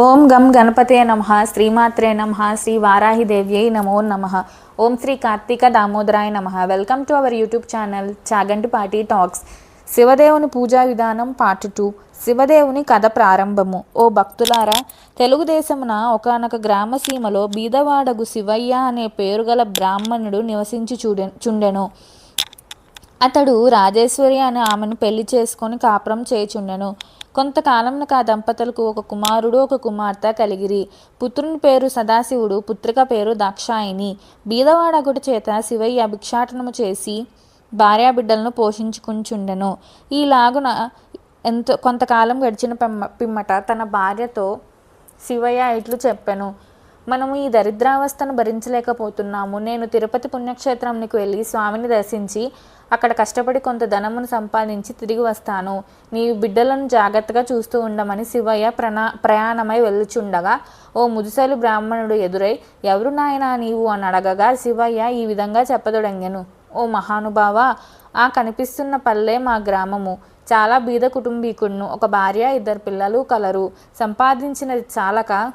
ఓం గం గణపతే నమ శ్రీమాత్రే నమ శ్రీ వారాహిదేవ్యై నమో నమ. ఓం శ్రీ కార్తీక దామోదరాయ నమ. Welcome to our YouTube channel Chagantipati talks. శివదేవుని పూజా విధానం పార్ట్ టూ. శివదేవుని కథ ప్రారంభము. ఓ భక్తులారా తెలుగుదేశమున ఒకనొక గ్రామ సీమలో బీదవాడగు శివయ్య అనే పేరుగల బ్రాహ్మణుడు నివసించి చూడె చుండెను. అతడు రాజేశ్వరి అనే ఆమెను పెళ్ళి చేసుకొని కాపురం చేయుచుండెను. కొంతకాలంలో ఆ దంపతులకు ఒక కుమారుడు ఒక కుమార్తె కలిగిరి. పుత్రుని పేరు సదాశివుడు పుత్రిక పేరు దాక్షాయిని బీదవాడగుడి చేత శివయ్య భిక్షాటనము చేసి భార్యాబిడ్డలను పోషించుకుంచుండెను. ఈలాగున ఎంతో కొంతకాలం గడిచిన పిమ్మ పిమ్మట తన భార్యతో శివయ్య ఇట్లు చెప్పాను. మనము ఈ దరిద్రావస్థను భరించలేకపోతున్నాము. నేను తిరుపతి పుణ్యక్షేత్రంకి వెళ్ళి స్వామిని దర్శించి అక్కడ కష్టపడి కొంత ధనమును సంపాదించి తిరిగి వస్తాను. నీ బిడ్డలను జాగ్రత్తగా చూస్తూ ఉండమని శివయ్య ప్రణా ప్రయాణమై వెళ్ళుచుండగా ఓ ముదుసలు బ్రాహ్మణుడు ఎదురై ఎవరు నాయనా నీవు అని అడగగా శివయ్య ఈ విధంగా చెప్పదొడంగెను. ఓ మహానుభావ ఆ కనిపిస్తున్న పల్లె మా గ్రామము. చాలా బీద కుటుంబీకుడును. ఒక భార్య ఇద్దరు పిల్లలు కలరు. సంపాదించినది చాలక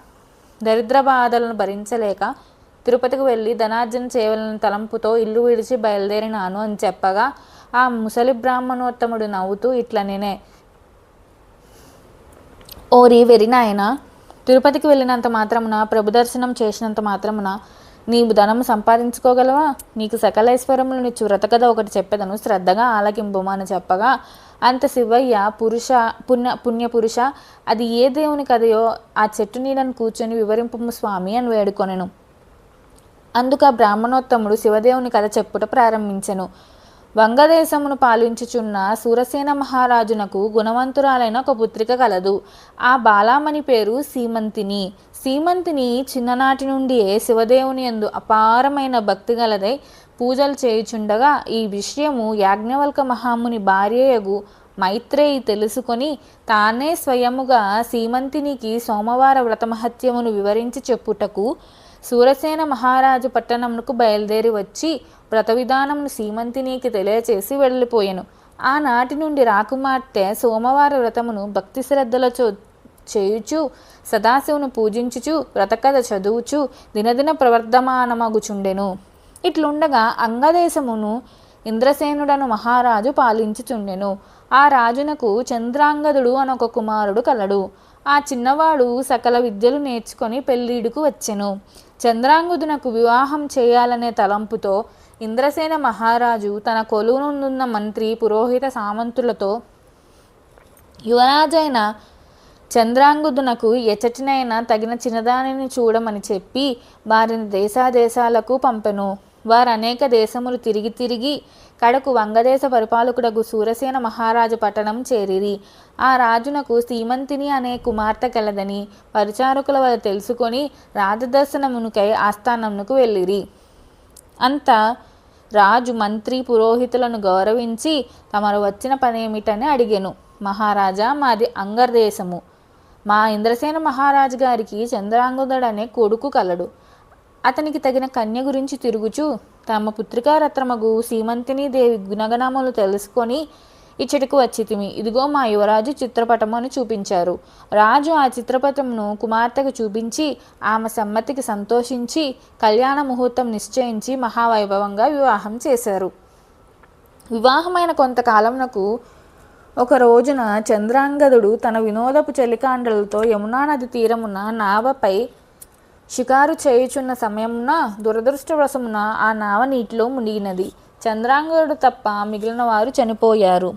దరిద్ర బాధలను భరించలేక తిరుపతికి వెళ్ళి ధనార్జన చేయవలన తలంపుతో ఇల్లు విడిచి బయలుదేరినాను అని చెప్పగా ఆ ముసలి బ్రాహ్మణోత్తముడు నవ్వుతూ ఇట్లా నేనే ఓరి వెరినాయన తిరుపతికి వెళ్ళినంత మాత్రమున ప్రభు దర్శనం చేసినంత మాత్రమున? నీవు ధనము సంపాదించుకోగలవా? నీకు సకలైశ్వరములను చురత కథ ఒకటి చెప్పెదను. శ్రద్ధగా ఆలకింపుము అని చెప్పగా అంత శివయ్య పురుష పుణ్య పుణ్యపురుష అది ఏ దేవుని కథయో ఆ చెట్టు నీడను కూర్చొని వివరింపు స్వామి అని వేడుకొనెను. అందుకు ఆ బ్రాహ్మణోత్తముడు శివదేవుని కథ చెప్పుట ప్రారంభించెను. వంగదేశమును పాలించుచున్న సూరసేన మహారాజునకు గుణవంతురాలైన ఒక పుత్రిక కలదు. ఆ బాలామణి పేరు సీమంతిని. సీమంతిని చిన్ననాటి నుండియే శివదేవుని ఎందు అపారమైన భక్తి గలదై పూజలు చేయుచుండగా ఈ విషయము యాజ్ఞవల్క మహాముని భార్యయగు మైత్రేయి తెలుసుకొని తానే స్వయముగా సీమంతినికి సోమవార వ్రతమహత్యమును వివరించి చెప్పుటకు సూరసేన మహారాజు పట్టణంకు బయలుదేరి వచ్చి వ్రత విధానమును సీమంతినికి తెలియచేసి వెళ్ళిపోయాను. ఆనాటి నుండి రాకుమార్తె సోమవార వ్రతమును భక్తి శ్రద్ధలతో చేయుచు సదాశివును పూజించుచు వ్రతకథ చదువుచు దినదిన ప్రవర్ధమానమగుచుండెను. ఇట్లుండగా అంగదేశమును ఇంద్రసేనుడను మహారాజు పాలించుచుండెను. ఆ రాజునకు చంద్రాంగదుడు అనొక కుమారుడు కలడు. ఆ చిన్నవాడు సకల విద్యలు నేర్చుకొని పెళ్ళిడుకు వచ్చెను. చంద్రాంగుదునకు వివాహం చేయాలనే తలంపుతో ఇంద్రసేన మహారాజు తన కొలువునున్న మంత్రి పురోహిత సామంతులతో యువరాజైన చంద్రాంగుదునకు ఎచ్చటినైనా తగిన చిన్నదానిని చూడమని చెప్పి వారిని దేశాదేశాలకు పంపెను. వారు అనేక దేశములు తిరిగి తిరిగి కడకు వంగదేశ పరిపాలకుడగు సూరసేన మహారాజు పట్టణం చేరిరి. ఆ రాజునకు సీమంతిని అనే కుమార్తె కలదని పరిచారకుల వారు తెలుసుకొని రాజదర్శనమునుకై ఆస్థానమునకు వెళ్ళిరి. అంత రాజు మంత్రి పురోహితులను గౌరవించి తమరు వచ్చిన పనేమిటని అడిగెను. మహారాజా మాది అంగర్దేశము. మా ఇంద్రసేన మహారాజు గారికి చంద్రాంగుదుడు కొడుకు కలడు. అతనికి తగిన కన్య గురించి తిరుగుచు తమ పుత్రికారత్రమగు సీమంతిని దేవి గుణగణములు తెలుసుకొని ఇచ్చటికి వచ్చితిమి. ఇదిగో మా యువరాజు చిత్రపటము అని చూపించారు. రాజు ఆ చిత్రపటమును కుమార్తెకు చూపించి ఆమె సమ్మతికి సంతోషించి కళ్యాణ ముహూర్తం నిశ్చయించి మహావైభవంగా వివాహం చేశారు. వివాహమైన కొంతకాలంనకు ఒక రోజున చంద్రాంగదుడు తన వినోదపు చెలికాండలతో యమునా నది తీరమున నావపై షికారు చేయుచున్న సమయమున దురదృష్టవశమున ఆ నావ నీటిలో మునిగినది. చంద్రాంగుడు తప్ప మిగిలిన వారు చనిపోయారు.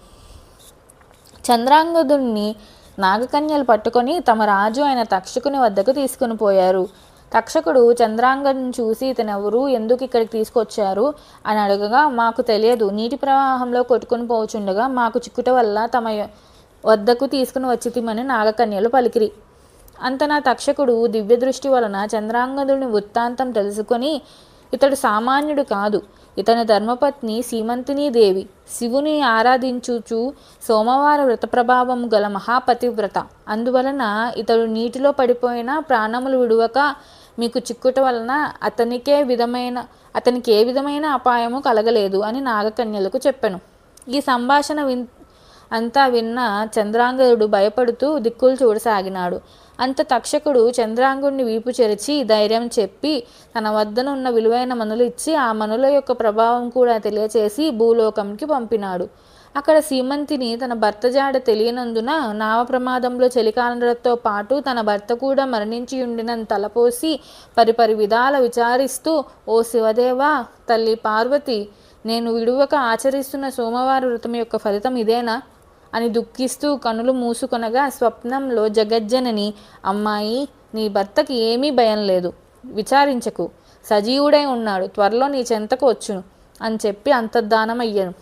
చంద్రాంగదుని నాగకన్యలు పట్టుకొని తమ రాజు అయిన తక్షకుని వద్దకు తీసుకుని పోయారు. తక్షకుడు చంద్రాంగను చూసి ఇతనెవరు ఎందుకు ఇక్కడికి తీసుకొచ్చారు అని అడగగా మాకు తెలియదు. నీటి ప్రవాహంలో కొట్టుకుని పోచుండగా మాకు చిక్కుట వల్ల తమ వద్దకు తీసుకుని వచ్చితిమని నాగకన్యలు పలికిరి. అంత నా తక్షకుడు దివ్య దృష్టి వలన చంద్రాంగదుని వృత్తాంతం తెలుసుకొని ఇతడు సామాన్యుడు కాదు. ఇతని ధర్మపత్ని సీమంతిని దేవి. శివుని ఆరాధించుచు సోమవార వ్రత ప్రభావము గల మహాపతివ్రత. అందువలన ఇతడు నీటిలో పడిపోయిన ప్రాణములు విడువక మీకు చిక్కుట వలన అతనికే విధమైన అతనికి ఏ విధమైన అపాయము కలగలేదు అని నాగకన్యలకు చెప్పాను. ఈ సంభాషణ విన్ అంతా విన్న చంద్రాంగదుడు భయపడుతూ దిక్కులు చూడసాగినాడు. అంత తక్షకుడు చంద్రాంగుడిని వీపు చెరిచి ధైర్యం చెప్పి తన వద్దనున్న విలువైన మనులు ఇచ్చి ఆ మనుల యొక్క ప్రభావం కూడా తెలియచేసి భూలోకంకి పంపినాడు. అక్కడ సీమంతిని తన భర్త జాడ తెలియనందున నావ ప్రమాదంలో చలికాలంతో పాటు తన భర్త కూడా మరణించి ఉండినని తలపోసి పరిపరి విధాల విచారిస్తూ ఓ శివదేవా తల్లి పార్వతి నేను విడువక ఆచరిస్తున్న సోమవార వ్రతం యొక్క ఫలితం ఇదేనా? అని దుఃఖిస్తూ కనులు మూసుకొనగా స్వప్నంలో జగజ్జనని అమ్మాయి నీ భర్తకి ఏమీ భయం లేదు. విచారించకు. సజీవుడై ఉన్నాడు. త్వరలో నీ చెంతకు వచ్చును అని చెప్పి అంతర్ధానం అయ్యాను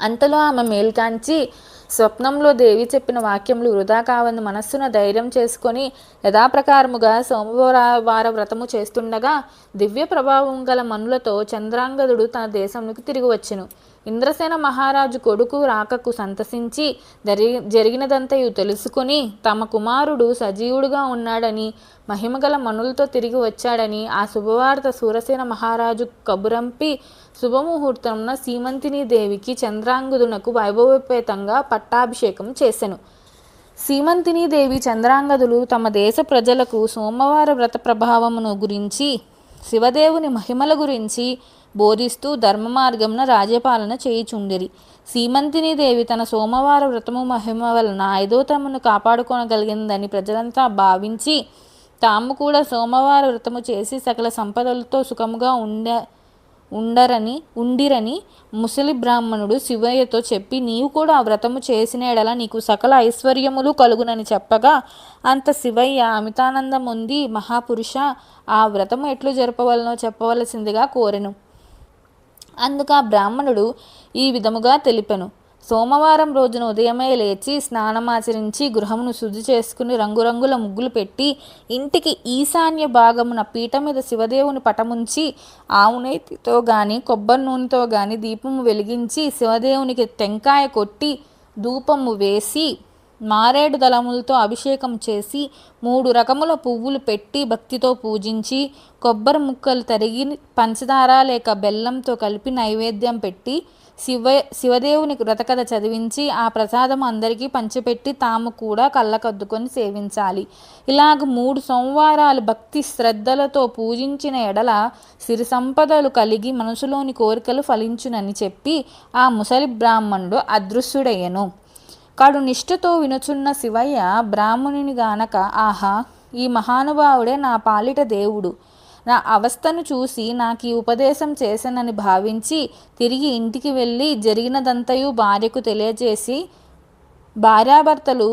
అంతలో ఆమె మేల్కాంచి స్వప్నంలో దేవి చెప్పిన వాక్యములు వృధా కావని మనస్సున ధైర్యం చేసుకొని యథాప్రకారముగా సోమవార వార వ్రతము చేస్తుండగా దివ్య ప్రభావం గల మనులతో చంద్రాంగదుడు తన దేశంలోకి తిరిగి వచ్చెను. ఇంద్రసేన మహారాజు కొడుకు రాకకు సంతసించి జరి జరిగినదంతయు తెలుసుకుని తమ కుమారుడు సజీవుడుగా ఉన్నాడని మహిమగల మనులతో తిరిగి వచ్చాడని ఆ శుభవార్త సూరసేన మహారాజు కబురంపి శుభముహూర్తంన సీమంతిని దేవికి చంద్రాంగుదునకు వైభవోపేతంగా పట్టాభిషేకం చేసెను. సీమంతిని దేవి చంద్రాంగదులు తమ దేశ ప్రజలకు సోమవార వ్రత ప్రభావమును గురించి శివదేవుని మహిమల గురించి బోధిస్తూ ధర్మ మార్గమున రాజ్యపాలన చేయుచుండిరి. సీమంతిని దేవి తన సోమవార వ్రతము మహిమ వలన ఐదోతమును కాపాడుకోనగలిగిందని ప్రజలంతా భావించి తాము కూడా సోమవార వ్రతము చేసి సకల సంపదలతో సుఖముగా ఉండ ఉండరని ఉండిరని ముసలి బ్రాహ్మణుడు శివయ్యతో చెప్పి నీవు కూడా ఆ వ్రతము చేసిన ఎడల నీకు సకల ఐశ్వర్యములు కలుగునని చెప్పగా అంత శివయ్య అమితానందం ఉంది మహాపురుష ఆ వ్రతము ఎట్లు జరపవలనో చెప్పవలసిందిగా కోరెను. అందుకు ఆ బ్రాహ్మణుడు ఈ విధముగా తెలిపెను. సోమవారం రోజున ఉదయమే లేచి స్నానమాచరించి గృహమును శుద్ధి చేసుకుని రంగురంగుల ముగ్గులు పెట్టి ఇంటికి ఈశాన్య భాగమున పీట మీద శివదేవుని పటముంచి ఆవునేతితో గాని కొబ్బరి నూనెతో గాని దీపము వెలిగించి శివదేవునికి టెంకాయ కొట్టి ధూపము వేసి మారేడు దళములతో అభిషేకం చేసి మూడు రకముల పువ్వులు పెట్టి భక్తితో పూజించి కొబ్బరి ముక్కలు తరిగి పంచదార లేక బెల్లంతో కలిపి నైవేద్యం పెట్టి శివ శివదేవుని వ్రతకథ చదివించి ఆ ప్రసాదం అందరికీ పంచిపెట్టి తాము కూడా కళ్ళకద్దుకొని సేవించాలి. ఇలాగ మూడు సోమవారాలు భక్తి శ్రద్ధలతో పూజించిన ఎడల సిరి సంపదలు కలిగి మనసులోని కోరికలు ఫలించునని చెప్పి ఆ ముసలి బ్రాహ్మణుడు అదృశ్యుడయ్యను. కాడు నిష్ఠతో వినుచున్న శివయ్య బ్రాహ్మణుని గానక ఆహా ఈ మహానుభావుడే నా పాలిట దేవుడు. నా అవస్థను చూసి నాకు ఈ ఉపదేశం చేశానని భావించి తిరిగి ఇంటికి వెళ్ళి జరిగినదంతయు భార్యకు తెలియజేసి భార్యాభర్తలు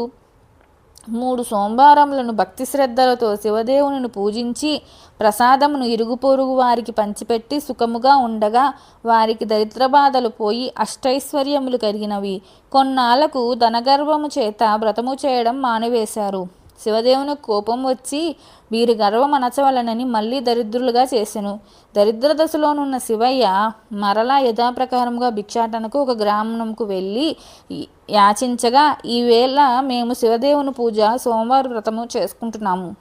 మూడు సోమవారములను భక్తి శ్రద్ధలతో శివదేవుని పూజించి ప్రసాదమును ఇరుగు పొరుగు వారికి పంచిపెట్టి సుఖముగా ఉండగా వారికి దరిద్ర బాధలు పోయి అష్టైశ్వర్యములు కలిగినవి. కొన్నాళ్ళకు ధనగర్వము చేత వ్రతము చేయడం మానివేశారు. శివదేవుని కోపం వచ్చి వీరి గర్వం అనచవలనని మళ్ళీ దరిద్రులుగా చేసెను. దరిద్ర దశలోనున్న శివయ్య మరలా యథాప్రకారంగా భిక్షాటనకు ఒక గ్రామంకు వెళ్ళి యాచించగా ఈవేళ మేము శివదేవుని పూజ సోమవారం వ్రతము చేసుకుంటున్నాము.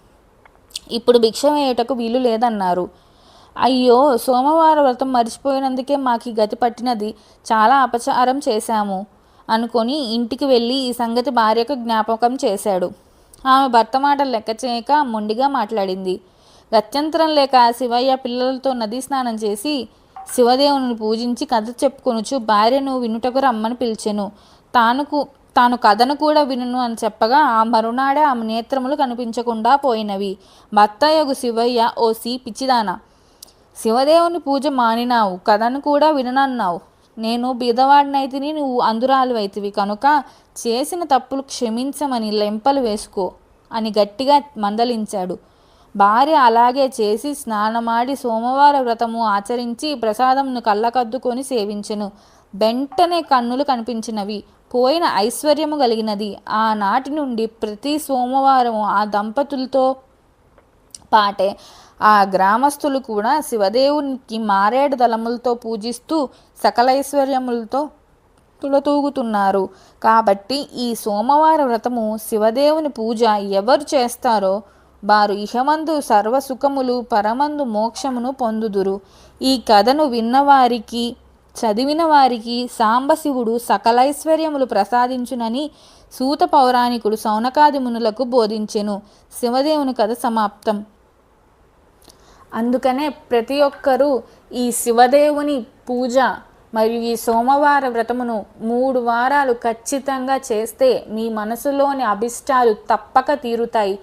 ఇప్పుడు భిక్ష వేయుటకు వీలు లేదన్నారు. అయ్యో సోమవారం వ్రతం మర్చిపోయినందుకే మాకు ఈ గతి పట్టినది. చాలా అపచారం చేశాము. అనుకొని ఇంటికి వెళ్ళి ఈ సంగతి భార్యకు జ్ఞాపకం చేశాడు. ఆమె భర్త మాటలు లెక్క చేయక మొండిగా మాట్లాడింది. గత్యంతరం లేక శివయ్య పిల్లలతో నదీ స్నానం చేసి శివదేవుని పూజించి కథ చెప్పుకొనుచు భార్యను వినుటకు రమ్మని పిలిచెను. తానుకు తాను కథను కూడా వినును అని చెప్పగా ఆ మరునాడే ఆమె నేత్రములు కనిపించకుండా పోయినవి. భర్తయగు శివయ్య ఓ సి పిచ్చిదాన! శివదేవుని పూజ మానినావు కథను కూడా విననన్నావు. నేను బీదవాడినైతిని నువ్వు అందురాలు అందురాలువైతివి కనుక చేసిన తప్పులు క్షమించమని లెంపలు వేసుకో అని గట్టిగా మందలించాడు. భార్య అలాగే చేసి స్నానమాడి సోమవార వ్రతము ఆచరించి ప్రసాదంను కళ్ళకద్దుకొని సేవించెను. వెంటనే కన్నులు కనిపించినవి. పోయిన ఐశ్వర్యము కలిగినది. ఆనాటి నుండి ప్రతి సోమవారం ఆ దంపతులతో పాటే ఆ గ్రామస్తులు కూడా శివదేవునికి మారేడు దళములతో పూజిస్తూ సకలైశ్వర్యములతో తులతూగుతున్నారు. కాబట్టి ఈ సోమవార వ్రతము శివదేవుని పూజ ఎవరు చేస్తారో వారు ఇహమందు సర్వసుఖములు పరమందు మోక్షమును పొందుదురు. ఈ కథను విన్నవారికి చదివిన వారికి సాంబశివుడు సకలైశ్వర్యములు ప్రసాదించునని సూత పౌరాణికుడు సౌనకాది మునులకు బోధించెను. శివదేవుని కథ సమాప్తం. అందుకనే ప్రతి ఒక్కరూ ఈ శివదేవుని పూజ మరియు ఈ సోమవార వ్రతమును మూడు వారాలు ఖచ్చితంగా చేస్తే మీ మనసులోని అభిష్టాలు తప్పక తీరుతాయి.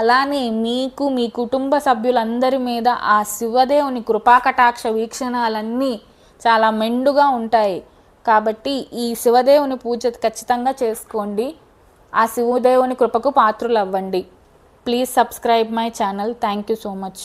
అలానే మీకు మీ కుటుంబ సభ్యులందరి మీద ఆ శివదేవుని కృపాకటాక్ష వీక్షణాలన్నీ చాలా మెండుగా ఉంటాయి. కాబట్టి ఈ శివదేవుని పూజ ఖచ్చితంగా చేసుకోండి. ఆ శివదేవుని కృపకు పాత్రులు అవ్వండి please subscribe my channel. Thank you so much.